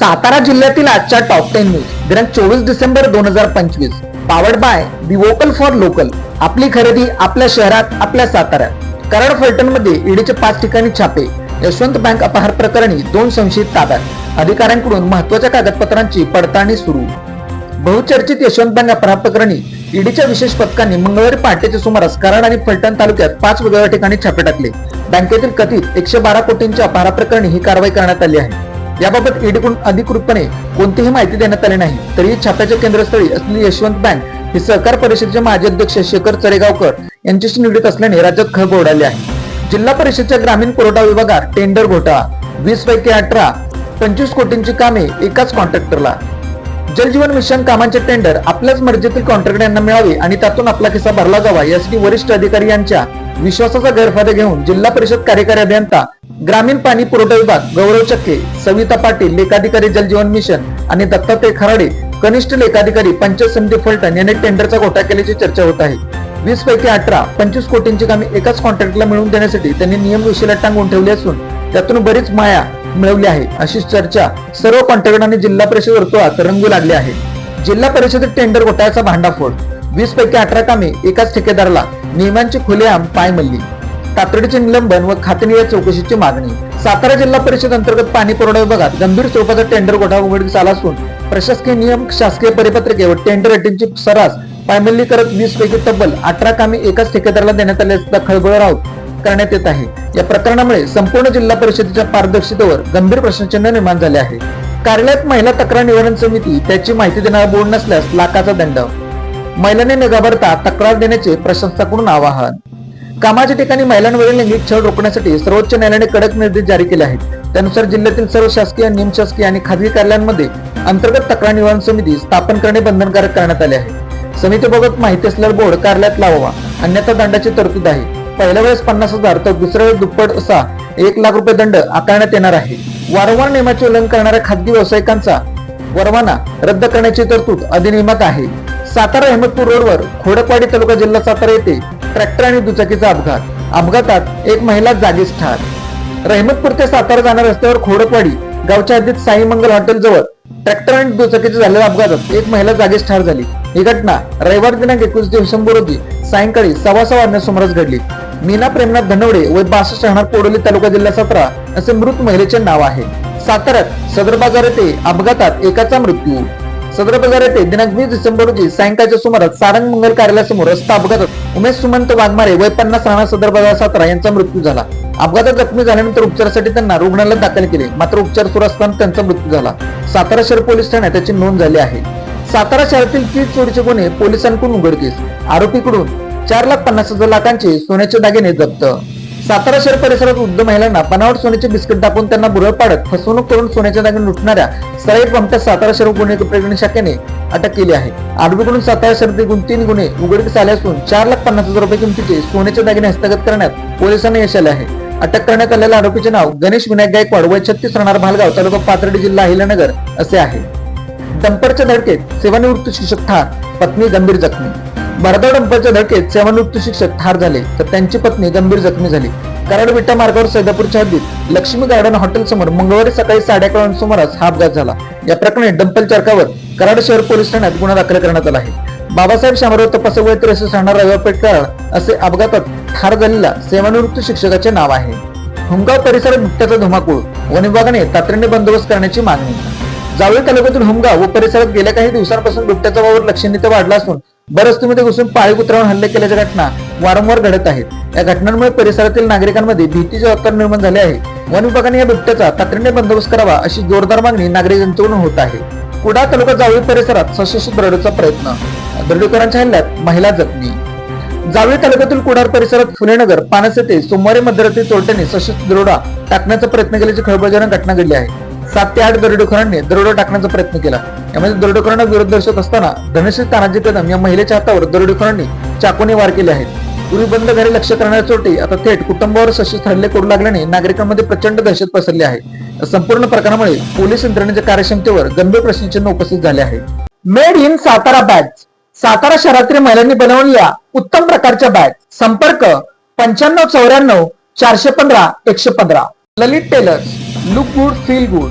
सातारा जिल्ह्यातील आजच्या top ten news दिनांक चोवीस डिसेंबर दोन हजार पंचवीस. Powered by the vocal for local आपली खरेदी आपल्या शहरात आपल्या साताऱ्यात. कराड फलटणमध्ये ईडीचे पाच ठिकाणी छापे. यशवंत बँक अपहार प्रकरणी दोन संशयित ताब्यात. अधिकाऱ्यांकडून महत्त्वाच्या कागदपत्रांची पडताळणी सुरू. बहुचर्चित यशवंत बँक अपहार प्रकरणी ईडीच्या विशेष पथकांनी मंगळवारी पहाटेच्या सुमारास कराड आणि फलटण तालुक्यात पाच वेगवेगळ्या ठिकाणी छापे टाकले. बँकेतील कथित एकशे बारा कोटींच्या अपहारा प्रकरणी ही कारवाई करण्यात आली आहे. याबाबत ईडीकडून अधिकृतपणे कोणतीही माहिती देण्यात आली नाही. तरीही छाप्याच्या केंद्रस्थळी असलेली यशवंत बँक ही सहकार परिषदेचे माजी अध्यक्ष शेखर चरेगावकर यांच्याशी निगडीत असल्याने राज्यात खळबळ उडाली आहे. जिल्हा परिषदच्या ग्रामीण पुरवठा विभागात टेंडर घोटाळा वीस पैकी अठरा पंचवीस कोटींची कामे एकाच कॉन्ट्रॅक्टरला. जलजीवन मिशन कामांचे टेंडर आपल्याच मर्जीतील कॉन्ट्रॅक्टर यांना मिळावे आणि त्यातून आपला खिस्सा भरला जावा यासाठी वरिष्ठ अधिकारी यांच्या विश्वासाचा गैरफायदा घेऊन जिल्हा परिषद कार्यकारी अभियंता ग्रामीण पाणी पुरवठा विभाग गौरव चक्के सविता पाटील लेखाधिकारी जलजीवन मिशन आणि दत्तात्रय खराडे कनिष्ठ लेखाधिकारी पंचायत समिती फलटण यांनी टेंडरचा घोटाळा केल्याची चर्चा होत आहे. वीस पैकी अठरा पंचवीस कोटींची कामे एकाच कॉन्ट्रॅक्टला मिळवून देण्यासाठी त्यांनी नियम विषयाला टांगून ठेवली असून त्यातून बरीच माया मिळवली आहे अशी चर्चा सर्व कॉन्ट्रॅक्टरांनी जिल्हा परिषद वर्तुळात रंगू लागली आहे. जिल्हा परिषदेत टेंडर घोटाळ्याचा भांडाफोड वीस पैकी अठरा कामे एकाच ठेकेदाराला नियमांची खुलेआम पाय मल्ली तातडीचे निलंबन व खातनिय चौकशीची मागणी. सातारा जिल्हा परिषद अंतर्गत पाणी पुरवठा विभागात गंभीर स्वरूपाचा टेंडर घोटाळा उघडकीस आला असून प्रशासकीय नियम शासकीय परिपत्रके व टेंडर अटींची सरास पायमल्ली करत वीस पैकी तब्बल अठरा कामे एकाच ठेकेदाराला देण्यात आल्याचा खळबळ राहत करण्यात येत आहे. या प्रकरणामुळे संपूर्ण जिल्हा परिषदेच्या पारदर्शकतेवर गंभीर प्रश्नचिन्ह निर्माण झाले आहे. कार्यालयात महिला तक्रार निवारण समिती त्याची माहिती देणारा बोर्ड नसल्यास लाखाचा दंड. महिलांनी न घाबरता तक्रार देण्याचे प्रशासनाकडून आवाहन. कामाच्या ठिकाणी महिलांवरील लैंगिक छळ रोखण्यासाठी सर्वोच्च न्यायालयाने कडक निर्देश जारी केले आहेत. त्यानुसार जिल्ह्यातील सर्व शासकीय निमशासकीय आणि खाजगी कार्यालयांमध्ये अंतर्गत तक्रार निवारण समिती स्थापन करणे बंधनकारक करण्यात आले आहे. समितीबाबत माहिती असलेला बोर्ड कार्यालयात लावावा. अन्यथा दंडाची तरतूद आहे. पहिल्या वेळेस पन्नास हजार तर दुसऱ्या वेळेस दुप्पट असा एक लाख रुपये दंड आकारण्यात येणार आहे. वारंवार नियमाचे उल्लंघन करणाऱ्या खाजगी व्यावसायिकांचा परवाना रद्द करण्याची तरतूद अधिनियमात आहे. सातारा अहमदपूर रोडवर खोडकवाडी तालुका जिल्हा सातारा येथे ट्रॅक्टर आणि दुचाकीचा अपघात. अपघातात एक महिला जागीच ठार. रहमतपूर ते सातारा जाणाऱ्या रस्त्यावर खोडकवाडी गावच्या हद्दीत साई मंगल हॉटेल जवळ ट्रॅक्टर आणि दुचाकीच्या झालेल्या अपघातात एक महिला जागीच ठार झाली. ही घटना रविवार दिनांक एकवीस डिसेंबर रोजी सायंकाळी सव्वा सव्वा वाजण्यास सुमारास घडली. मीना प्रेमनाथ धनवडे व बासष्ट राहणार कोडोली तालुका जिल्हा सातारा असे मृत महिलेचे नाव आहे. साताऱ्यात सदर बाजार येथे अपघातात एकाचा मृत्यू सदर बाजार येथे दिनांक वीस डिसेंबर रोजी सायंकाळच्या सुमारास सारंग मंगल कार्यालयासमोर रस्ता अपघातात उमेश सुमंत वाघमारे वय पन्नास राहणार सदर बाजार सातारा यांचा मृत्यू झाला. अपघातात जखमी झाल्यानंतर उपचारासाठी त्यांना रुग्णालयात दाखल केले. मात्र उपचार सुरू असताना त्यांचा मृत्यू झाला. सातारा शहर पोलीस ठाण्यात त्याची नोंद झाली आहे. सातारा शहरातील कीड चोरीचे गुन्हे पोलिसांकडून उघडकीस. आरोपीकडून चार लाख पन्नास हजार लाखांचे सोन्याचे दागिने जप्त. सातारा शहर परिसरात वृद्ध महिलांना बनावट सोन्याचे बिस्किट दाखवून त्यांना बुरळ पाडत फसवणूक करून सोन्याच्या दागिने लुटणाऱ्या सराईट पंपट्या सातारा शहर गुन्हे प्रकरण शाखेने अटक केली आहे. आरोपीकडून सातारा शहरातील गुण तीन गुन्हे उघडकीस आले असून चार लाख पन्नास हजार रुपये किमतीचे सोन्याचे दागिने हस्तगत करण्यात पोलिसांना यश आले आहे. अटक करण्यात आलेल्या आरोपीचे नाव गणेश विनायक गायकवाड वय छत्तीस राहणार भालगाव तालुका पाथर्डी जिल्हा अहिल्यानगर असे आहे. डंपरच्या धडकेत सेवानिवृत्त शिक्षक ठार पत्नी गंभीर जखमी भरधाव डंपरच्या धडकेत सेवानिवृत्त शिक्षक ठार झाले तर त्यांची पत्नी गंभीर जखमी झाली. कराड विटा मार्गावर सैदापूरच्या हद्दीत लक्ष्मी गार्डन हॉटेल समोर मंगळवारी सकाळी साडे अकरा सुमारास हा अपघात झाला. या प्रकरणी डंपल चारकावर कराड शहर पोलीस ठाण्यात गुन्हा दाखल करण्यात आला आहे. बाबासाहेब शामराव तपासगोळे त्रेसष्ट राहणार रविवारपेठ कराड असे अपघातात ठार झालेल्या सेवानिवृत्त शिक्षकाचे नाव आहे. हुमगाव परिसरात बिबट्याचा धुमाकूळ वन विभागाने तातडीने बंदोबस्त करण्याची मागणी. जावळी तालुक्यातील हुमगाव व परिसरात गेल्या काही दिवसांपासून बिबट्याचा वावर लक्षणीय वाढला असून बरस्तीमध्ये घुसून पाळी कुत्र्यावर हल्ले केल्याच्या घटना वारंवार घडत आहेत. या घटनांमुळे परिसरातील नागरिकांमध्ये भीतीचे वातावरण निर्माण झाले आहे. वन विभागाने या बिबट्याचा तातडीने बंदोबस्त करावा अशी जोरदार मागणी नागरिकांकडून होत आहे. कुडा तालुका जावळी परिसरात सशस्त्र दरोडेचा प्रयत्न. दरोडेकरांच्या हल्ल्यात महिला जखमी. जावळी तालुक्यातील कुडार परिसरात फुलेनगर पानस येथे सोमवारी मध्यरात्री चोरट्यांनी सशस्त्र दरोडा टाकण्याचा प्रयत्न केल्याची खळबळजनक घटना घडली आहे. सात ते आठ दरोडेखोरांनी दरोडा टाकण्याचा प्रयत्न केला. यामध्ये दरोडेखोरांना विरोध दर्शवत असताना धनश्री तानाजी कदम या महिलेच्या हातावर दरोडेखोरांनी चाकूने वार केले आहेत. पूर्वी बंद घरी लक्ष करणाऱ्या चोटी आता थेट कुटुंबावर सशस्त्र हल्ले करू लागल्याने नागरिकांमध्ये प्रचंड दहशत पसरली आहे. संपूर्ण प्रकारामुळे पोलीस यंत्रणेच्या कार्यक्षमतेवर गंभीर प्रश्नचिन्ह उपस्थित झाले आहे. Made in Satara batch. Satara शहरातील महिलांनी बनवलेल्या उत्तम प्रकारच्या बॅग संपर्क पंच्याण्णव चौऱ्याण्णव चारशे पंधरा एकशे पंधरा. Lalit tailors look good feel good.